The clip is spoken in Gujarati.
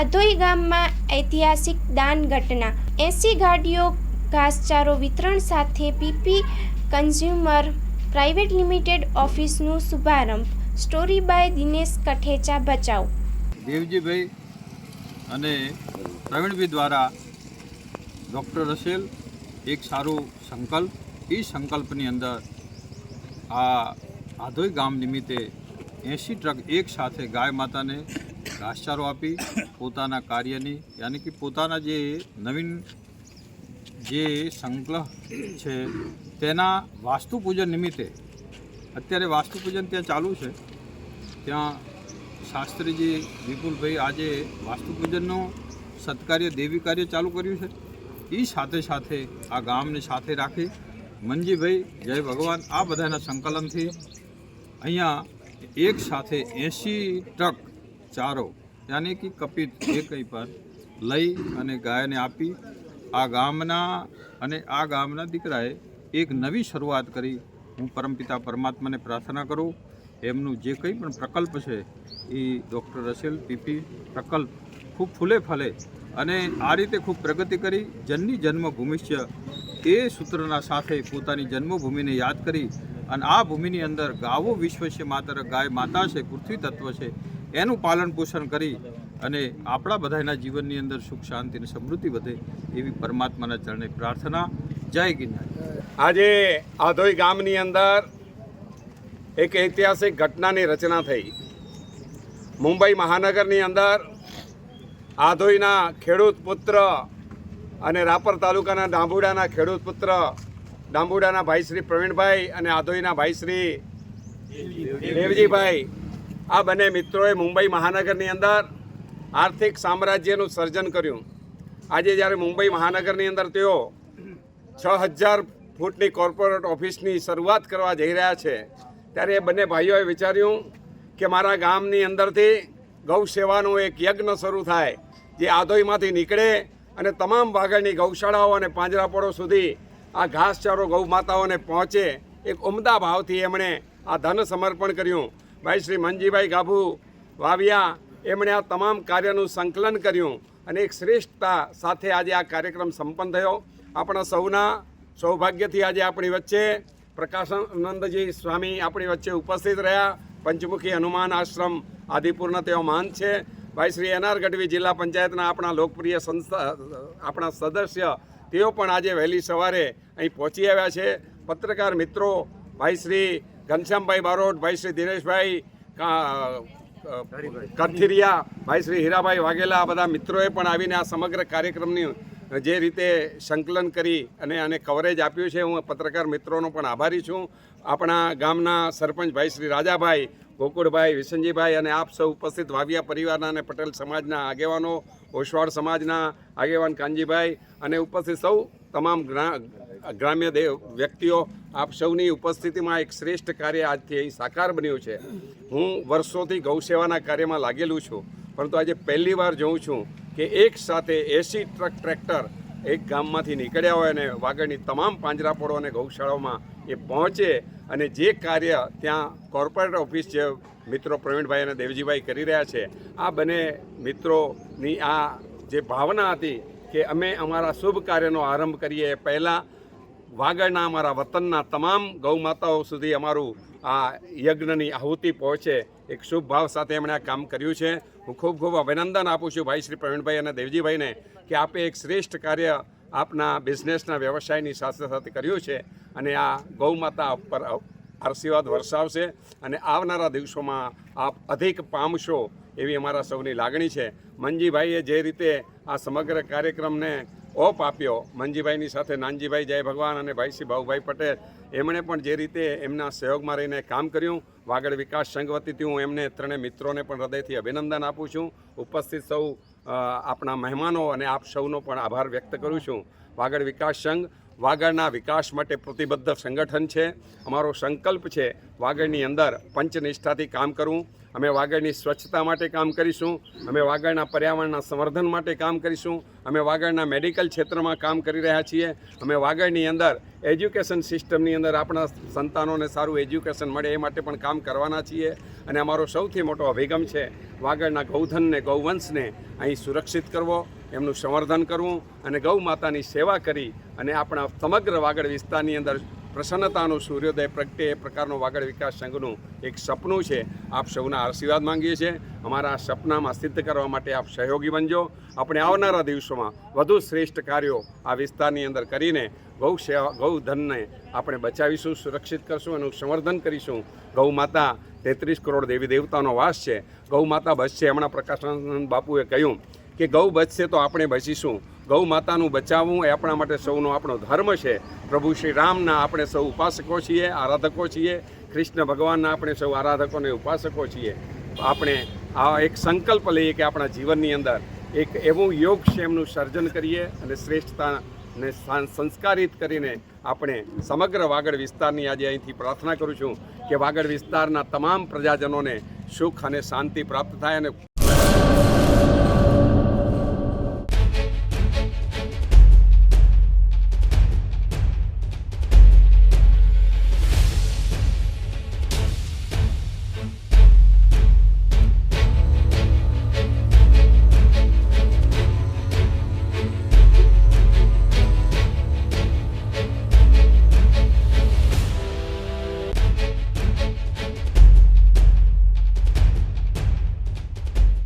અધોઈ ગામમાં ઐતિહાસિક દાન ઘટના. એસી ગાડીઓ ઘાસચારો વિતરણ સાથે પીપી કન્ઝ્યુમર પ્રાઇવેટ લિમિટેડ ઓફિસનું શુભારંભ. સ્ટોરી બાય દિનેશ કઠેચા બચાવ દેવજીભાઈ અને પ્રવીણભાઈ દ્વારા ડૉક્ટર રસેલ એક સારું સંકલ્પ, એ સંકલ્પની અંદર આ આધોઈ ગામ નિમિત્તે એંસી ટ્રક એક સાથે ગાય માતાને ઘાસચારો આપી પોતાના કાર્યની, યાની કે પોતાના જે નવીન જે સંકલ્પ છે, તેના વાસ્તુ પૂજન નિમિત્તે, અત્યારે વાસ્તુ પૂજન ત્યાં ચાલુ છે. ત્યાં શાસ્ત્રીજી વિપુલભાઈ આજે વાસ્તુ પૂજનનું સત્કાર્ય, દેવી કાર્ય ચાલુ કર્યું છે. એ સાથે સાથે આ ગામને સાથે રાખી મનજીભાઈ જય ભગવાન, આ બધાના સંકલનથી અહીંયા એક સાથે એંશી ટ્રક ચારો યાની કે કપિત એ કંઈ પર લઈ અને ગાયને આપી આ ગામના અને આ ગામના દીકરાએ એક નવી શરૂઆત કરી હું પરમપિતા પરમાત્માને પ્રાર્થના કરું એમનું જે કંઈ પણ પ્રકલ્પ છે એ ડૉક્ટર રસેલ પીપી પ્રકલ્પ ખૂબ ફૂલે ફલે અને આ રીતે ખૂબ પ્રગતિ કરી જનની જન્મભૂમિશ્ય એ સૂત્રના સાથે પોતાની જન્મભૂમિને યાદ કરી અને આ ભૂમિની અંદર ગાવો વિશ્વ છે માત્ર ગાય માતા છે પૃથ્વી તત્વ છે એનું પાલન પોષણ કરી અને આપણા બધાના જીવનની અંદર સુખ, શાંતિ અને સમૃદ્ધિ વધે એવી પરમાત્માના ચરણે પ્રાર્થના. જય ગિરનાર. આજે આધોઈ ગામની અંદર એક ઐતિહાસિક ઘટનાની રચના થઈ. મુંબઈ મહાનગરની અંદર આધોઈના ખેડૂત પુત્ર અને રાપર તાલુકાના ડાંભુડાના ખેડૂત પુત્ર ડાંબુડાના ભાઈ શ્રી પ્રવીણભાઈ અને આધોઈના ભાઈ શ્રી દેવજીભાઈ આ બંને મિત્રોએ મુંબઈ મહાનગરની અંદર આર્થિક સામ્રાજ્યનું સર્જન કર્યું. આજે જ્યારે મુંબઈ મહાનગરની અંદર તેઓ છ હજાર ફૂટની કોર્પોરેટ ઓફિસની શરૂઆત કરવા જઈ રહ્યા છે, ત્યારે એ બંને ભાઈઓએ વિચાર્યું કે મારા ગામની અંદરથી ગૌ સેવાનું એક યજ્ઞ શરૂ થાય, જે આધોઈમાંથી નીકળે અને તમામ વાગડની ગૌશાળાઓ અને પાંજરાપોળો સુધી આ ઘાસચારો ગૌ માતાઓને પહોંચે, એક ઉમદા ભાવથી એમણે આ ધન સમર્પણ કર્યું. ભાઈ શ્રી મનજીભાઈ ગાભુ, વાવિયા, એમણે આ તમામ કાર્યનું સંકલન કર્યું અને એક શ્રેષ્ઠતા સાથે આજે આ કાર્યક્રમ સંપન્ન થયો. આપણા સૌના સૌભાગ્યથી આજે આપણી વચ્ચે પ્રકાશાનંદજી સ્વામી આપણી વચ્ચે ઉપસ્થિત રહ્યા. પંચમુખી હનુમાન આશ્રમ આદિપુરના તેઓ માન છે. ભાઈ શ્રી એનઆર ગઢવી જિલ્લા પંચાયતના આપણા લોકપ્રિય સંસ્થા, આપણા સદસ્ય, તેઓ પણ આજે વહેલી સવારે અહીં પહોંચી આવ્યા છે. પત્રકાર મિત્રો ભાઈ શ્રી ઘનશ્યામભાઈ બારોટ, ભાઈ શ્રી દિનેશભાઈ, કા- ભાઈ શ્રી હીરાભાઈ વાઘેલા બધા મિત્રોએ પણ આવીને આ સમગ્ર કાર્યક્રમની જે રીતે સંકલન કરી અને આને કવરેજ આપ્યું છે, હું પત્રકાર મિત્રોનો પણ આભારી છું. આપણા ગામના સરપંચ ભાઈ શ્રી રાજાભાઈ, ગોકુળભાઈ, વિસનજીભાઈ અને આપ સૌ ઉપસ્થિત વાવિયા પરિવારના અને પટેલ સમાજના આગેવાનો ઓસવાડ સમાજના આગેવાન કાનજીભાઈ અને ઉપસ્થિત સૌ તમામ ગ્રા- ગ્રામ્ય દેવ વ્યક્તિઓ આપ સૌની ઉપસ્થિતિમાં એક શ્રેષ્ઠ કાર્ય આજથી અહીં સાકાર બન્યું છે. હું વર્ષોથી ગૌસેવાના કાર્યમાં લાગેલું છું, પરંતુ આજે પહેલી વાર જોઉં છું કે એક સાથે એસી ટ્રક ટ્રેક્ટર એક ગામમાંથી નીકળ્યા હોય અને વાગડની તમામ પાંજરાપોળો અને ગૌશાળાઓમાં એ પહોંચે અને જે કાર્ય ત્યાં કોર્પોરેટ ઓફિસ જે મિત્રો પ્રવીણભાઈ અને દેવજીભાઈ કરી રહ્યા છે, આ બંને મિત્રોની આ જે ભાવના હતી કે અમે અમારા શુભ કાર્યનો આરંભ કરીએ પહેલાં વાગડના અમારા વતનના તમામ ગૌ માતાઓ સુધી અમારું આ યજ્ઞની આહુતિ પહોંચે. એક શુભ ભાવ સાથે એમણે આ કામ કર્યું છે. હું ખૂબ ખૂબ અભિનંદન આપું છું ભાઈ શ્રી પ્રવીણભાઈ અને દેવજીભાઈને કે આપે એક શ્રેષ્ઠ કાર્ય આપના બિઝનેસના વ્યવસાયની સાથે સાથે કર્યું છે અને આ ગૌ માતા પર આશીર્વાદ વરસાવશે અને આવનારા દિવસોમાં આપ અધિક પામશો એવી અમારા સૌની લાગણી છે. મનજીભાઈએ જે રીતે આ સમગ્ર કાર્યક્રમને ઓપ આપ્યો મંજીભાઈની સાથે નાનજીભાઈ, જય ભગવાન અને ભાઈ શ્રી ભાઉભાઈ પટેલ. એમણે પણ જે રીતે એમના સહયોગમાં રહીને કામ કર્યું, વાગડ વિકાસ સંઘ વતીથી હું એમને ત્રણેય મિત્રોને પણ હૃદયથી અભિનંદન આપું છું. ઉપસ્થિત સૌ આપણા મહેમાનો અને આપ સૌનો પણ આભાર વ્યક્ત કરું છું. વાગડ વિકાસ સંઘ વાગડના વિકાસ માટે પ્રતિબદ્ધ સંગઠન છે. અમારો સંકલ્પ છે વાગડની અંદર પંચનિષ્ઠાથી કામ કરવું. અમે વાગડની સ્વચ્છતા માટે કામ કરીશું. અમે વાગડના પર્યાવરણના સંવર્ધન માટે કામ કરીશું. અમે વાગડના મેડિકલ ક્ષેત્રમાં કામ કરી રહ્યા છીએ. અમે વાગડની અંદર એજ્યુકેશન સિસ્ટમની અંદર આપણા સંતાનોને સારું એજ્યુકેશન મળે એ માટે પણ કામ કરવાના છીએ. અને અમારો સૌથી મોટો અભિગમ છે વાગડના ગૌધનને, ગૌવંશને અહીં સુરક્ષિત કરવો. એમનું સંવર્ધન કરવું અને ગૌ માતાની સેવા કરી અને આપણા સમગ્ર વાગડ વિસ્તારની અંદર પ્રસન્નતાનો સૂર્યોદય પ્રગટે એ પ્રકારનો વાગડ વિકાસ સંઘનું એક સપનું છે. આપ સૌના આશીર્વાદ માંગીએ છીએ. અમારા આ સપનામાં સિદ્ધ કરવા માટે આપ સહયોગી બનજો. આપણે આવનારા દિવસોમાં વધુ શ્રેષ્ઠ કાર્યો આ વિસ્તારની અંદર કરીને ગૌ સેવા ગૌધનને આપણે બચાવીશું, સુરક્ષિત કરશું એનું સંવર્ધન કરીશું. ગૌ માતા તેત્રીસ કરોડ દેવી દેવતાનો વાસ છે. ગૌ માતા છે. હમણાં પ્રકાશાનંદ બાપુએ કહ્યું કે ગૌ બચશે તો આપણે બચીશું. ગૌ માતાનું બચાવવું એ આપણા માટે સૌનો આપણો ધર્મ છે. પ્રભુ શ્રી રામના આપણે સૌ ઉપાસકો છીએ, આરાધકો છીએ. કૃષ્ણ ભગવાનના આપણે સૌ આરાધકોને ઉપાસકો છીએ. આપણે આ એક સંકલ્પ લઈએ કે આપણા જીવનની અંદર એક એવું યોગક્ષેમનું સર્જન કરીએ અને શ્રેષ્ઠતાને સંસ્કારિત કરીને આપણે સમગ્ર વાગડ વિસ્તારની આજે અહીંથી પ્રાર્થના કરું છું કે વાગડ વિસ્તારના તમામ પ્રજાજનોને સુખ અને શાંતિ પ્રાપ્ત થાય અને